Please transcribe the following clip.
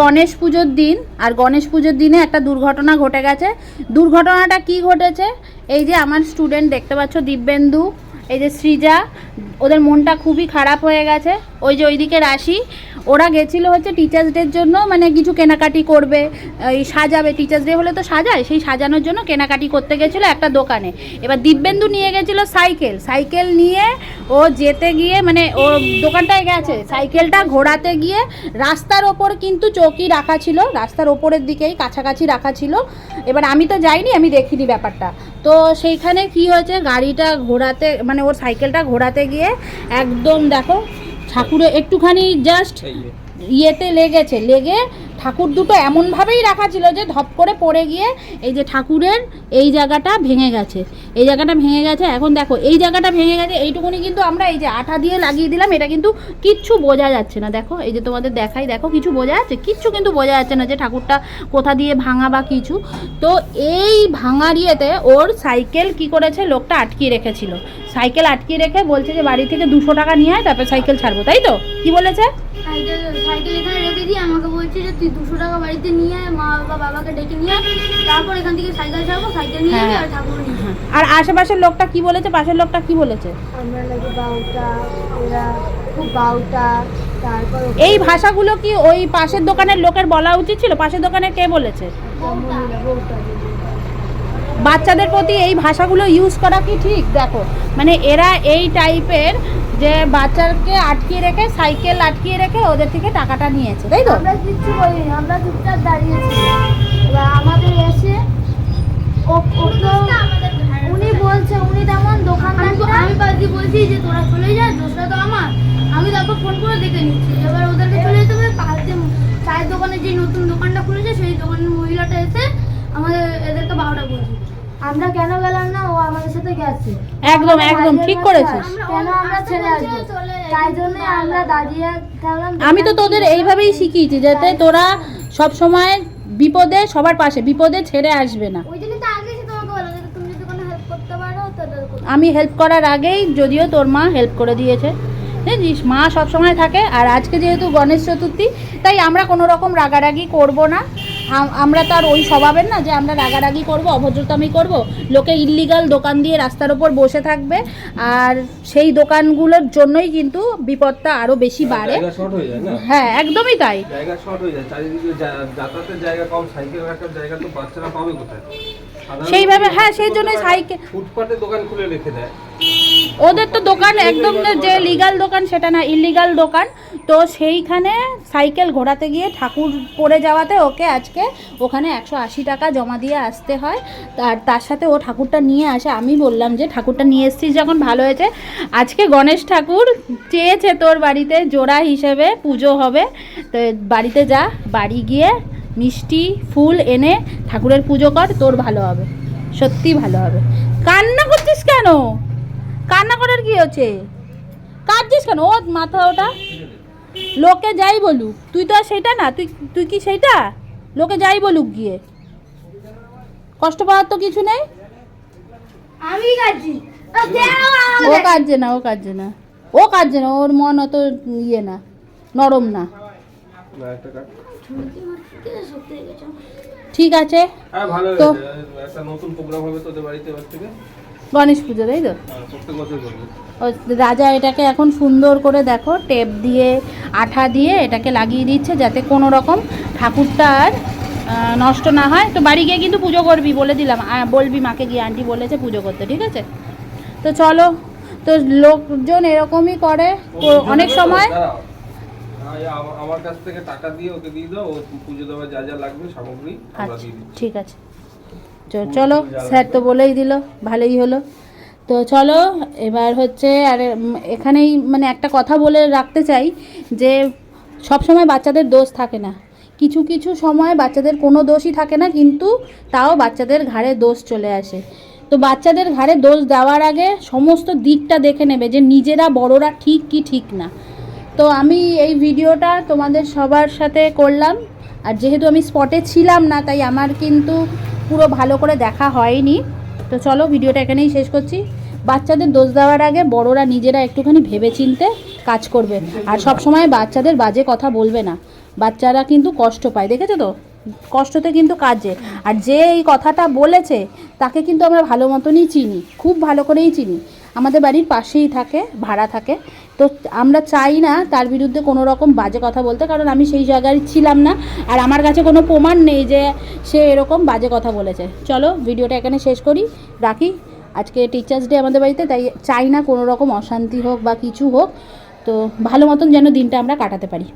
গণেশ পুজোর দিন, আর গণেশ পুজোর দিনে একটা দুর্ঘটনা ঘটে গেছে। দুর্ঘটনাটা কি ঘটেছে? এই যে আমার স্টুডেন্ট দেখতে পাচ্ছ, দিব্যেন্দু, এই যে সৃজা, ওদের মনটা খুবই খারাপ হয়ে গেছে। ওই যে ওইদিকে রাশি ওরা গেছিল হচ্ছে টিচার্স ডের জন্য মানে কিছু কেনাকাটি করবে এই সাজাবে। টিচার্স ডে হলে তো সাজায়, সেই সাজানোর জন্য কেনাকাটি করতে গেছিল একটা দোকানে। এবার দিব্যেন্দু নিয়ে গেছিল সাইকেল। সাইকেল নিয়ে ও যেতে গিয়ে মানে ও দোকানটায় গেছে। সাইকেলটা ঘোরাতে গিয়ে রাস্তার ওপর কিন্তু চৌকি রাখা ছিল। রাস্তার ওপরের দিকেই কাছাকাছি রাখা ছিল। এবার আমি তো যাইনি, আমি দেখিনি ব্যাপারটা। তো সেইখানে কি হয়েছে, গাড়িটা ঘোরাতে মানে ওর সাইকেলটা ঘোরাতে গিয়ে একদম দেখো ঠাকুরে একটুখানি জাস্ট ইয়েতে লেগেছে লেগে ঠাকুর দুটো এমনভাবেই রাখা ছিল যে ধপ করে পড়ে গিয়ে এই যে ঠাকুরের এই জায়গাটা ভেঙে গেছে। এই জায়গাটা ভেঙে গেছে, এখন দেখো, এই জায়গাটা ভেঙে গেছে, এইটুকুনি কিন্তু আমরা এই যে আঠা দিয়ে লাগিয়ে দিলাম, এটা কিন্তু কিচ্ছু বোঝা যাচ্ছে না। দেখো, এই যে তোমাদের দেখাই, দেখো, কিছু বোঝা যাচ্ছে, কিচ্ছু কিন্তু বোঝা যাচ্ছে না যে ঠাকুরটা কোথা দিয়ে ভাঙা বা কিছু। তো এই ভাঙার ইয়েতে ওর সাইকেল কি করেছে, লোকটা আটকিয়ে রেখেছিল। সাইকেল আটকিয়ে রেখে বলছে যে বাড়ি থেকে দুশো টাকা নিয়ে আয়, তারপর সাইকেল ছাড়বো, তাই তো? কি বলেছে? সাইকেল এখানে রেখে দিয়ে আমাকে বলছে যে তুই দুশো টাকা বাড়িতে নিয়ে আয় মা বাবা বাবাকে ডেকে নিয়ে আয় তারপর এখান থেকে সাইকেল ছাড়বো সাইকেল নিয়ে যাবি হ্যাঁ। আর ঠাকুর নিয়ে যাবি। আর আশেপাশের লোকটা কি বলেছে? পাশের লোকটা কি বলেছে? আমরা লাগে বাউটা ওরা খুব বাউটা তারপর এই ভাষাগুলো কি ওই পাশের দোকানের লোকের বলা উচিত ছিল? পাশের দোকানে কে বলেছে? বউটা বউটা বাচ্চাদের প্রতি এই ভাষাগুলো ইউজ করা কি ঠিক? দেখো মানে এরা এই টাইপের যে বাচ্চাকে আটকিয়ে রেখে সাইকেল আটকিয়ে রেখে ওদের থেকে টাকাটা নিয়েছে তাই তো? আমরা কিচ্ছু বলিনি আমরা চুপচাপ এবার আমাদের এসে উনি বলছে উনি তেমন দোকানদার আমি বাদি বলছি যে তোরা চলে যা দোষটা তো আমার। আমি তারপর ফোন করে দেখে নিচ্ছি। এবার ওদেরকে চলে যেতে হবে পাশে চায়ের দোকানে যে নতুন দোকানটা খুলেছে সেই দোকানের মহিলাটা এসে আমাদের এদেরকে বারোটা বলছে আমরা কেন গেলাম না? ও আমাদের সাথে গেছে। একদম একদম ঠিক করেছিস। কেন আমরা ছেড়ে আসব? তাই জন্য আমরা দাঁড়িয়ে থাকলাম। আমি তো তোদের এইভাবেই শিখিয়েছি যাতে তোরা সব সময় বিপদে সবার পাশে বিপদে ছেড়ে আসবে না। ওই জন্য তো আগে তোমাকে বলা যে তুমি যদি কোনো হেল্প করতে পারো আমি হেল্প করার আগেই যদিও তোর মা হেল্প করে দিয়েছে। বুঝিস মা সব সময় থাকে আর আজকে যেহেতু গণেশ চতুর্থী তাই আমরা কোনো রকম রাগারাগি করব না। আমরা তো আর ওই স্বভাবের না যে আমরা রাগারাগি করব অভদ্রতামি করব লোকে ইল্লিগাল দোকান দিয়ে রাস্তার ওপর বসে থাকবে আর সেই দোকানগুলোর জন্যই কিন্তু বিপদটা আরও বেশি বাড়ে। হয়ে না? হ্যাঁ একদমই তাই। জায়গা শর্ট হয়ে যায় চারিদিকে যাতায়াতের জায়গা কম সাইকেল রাখার জায়গা তো বাচ্চারা পাবে কোথায়? সেইভাবে হ্যাঁ সেই জন্য সাইকেল ফুটপাতে দোকান খুলে রেখে দেয়? ওদের তো দোকান একদম যে লিগাল দোকান, সেটা না ইলিগাল দোকান। তো সেইখানে সাইকেল ঘোরাতে গিয়ে ঠাকুর পড়ে যাওয়াতে ওকে আজকে ওখানে একশো আশি টাকা জমা দিয়ে আসতে হয়। আর তার সাথে ও ঠাকুরটা নিয়ে আসে। আমি বললাম যে, ঠাকুরটা নিয়ে এসছিস যখন, ভালো হয়েছে। আজকে গণেশ ঠাকুর চেয়েছে তোর বাড়িতে জোড়া হিসেবে পুজো হবে। তো বাড়িতে যা, বাড়ি গিয়ে মিষ্টি, ফুল এনে ঠাকুরের পুজো কর, তোর ভালো হবে। সত্যি ভালো হবে। কান্না করছিস কেন? কান্না করার কি হচ্ছে? কাঁদছিস কেন? ও মাথা ওটা? লোকে যাই বলুক তুই তো আর সেটা না তুই তুই কি সেইটা লোকে যাই বলুক গিয়ে। কষ্ট পাওয়ার তো কিছু নেই? আমি কাটছি ও কাঁদছে না ও কাঁদছে না। ও কাঁদছে না ওর মন অত ইয়ে না নরম না। না একটা কাট। ঠিক আছে। হ্যাঁ তো- একটা নতুন প্রোগ্রাম হবে তোদের বাড়িতে এবার থেকে। গণেশ পুজো তাই তো? হ্যাঁ, রাজা এটাকে এখন সুন্দর করে দেখো টেপ দিয়ে আঠা দিয়ে এটাকে লাগিয়ে দিচ্ছে যাতে কোনো রকম ঠাকুরটা আর নষ্ট না হয়। তো বাড়ি গিয়ে কিন্তু পুজো করবি বলে দিলাম। বলবি মাকে গিয়ে আন্টি বলেছে পুজো করতে ঠিক আছে? তো চলো তো লোকজন এরকমই করে। অনেক সময়। হ্যাঁ, আমার কাছ থেকে টাকা দিয়ে ওকে দিয়ে দাও ও পুজো দেওয়ার যা যা লাগবে সামগ্রী আমরা আচ্ছা দিয়ে ঠিক আছে। চলো, স্যার তো বলেই দিল, ভালোই হলো। তো চলো, এবার হচ্ছে, আর এখানেই মানে একটা কথা বলে রাখতে চাই যে সব সময় বাচ্চাদের দোষ থাকে না। কিছু কিছু সময় বাচ্চাদের কোনো দোষই থাকে না, কিন্তু তাও বাচ্চাদের ঘাড়ে দোষ চলে আসে। তো বাচ্চাদের ঘাড়ে দোষ দেওয়ার আগে সমস্ত দিকটা দেখে নেবে যে নিজেরা বড়রা ঠিক কি ঠিক না। তো আমি এই ভিডিওটা তোমাদের সবার সাথে করলাম। আর যেহেতু আমি স্পটে ছিলাম না, তাই আমার কিন্তু পুরো ভালো করে দেখা হয়নি। তো চলো ভিডিওটা এখানেই শেষ করছি। বাচ্চাদের দোষ দেওয়ার আগে বড়রা নিজেরা একটুখানি ভেবে চিনতে কাজ করবে। আর সব সময় বাচ্চাদের বাজে কথা বলবে না। বাচ্চারা কিন্তু কষ্ট পায়, দেখেছ তো? কষ্টতে কিন্তু কাজে। আর যে এই কথাটা বলেছে, তাকে কিন্তু আমরা ভালো মতনই চিনি। খুব ভালো করেই চিনি। আমাদের বাড়ির পাশেই থাকে, ভাড়া থাকে। তো আমরা চাই না তার বিরুদ্ধে কোনো রকম বাজে কথা বলতে, কারণ আমি সেই জায়গায় ছিলাম না। আর আমার কাছে কোনো প্রমাণ নেই যে সে এরকম বাজে কথা বলেছে। চলো ভিডিওটা এখানে শেষ করি, রাখি। আজকে টিচার্স ডে আমাদের বাড়িতে, তাই চাই না কোনো রকম অশান্তি হোক বা কিছু হোক। তো ভালো মতন যেন দিনটা আমরা কাটাতে পারি।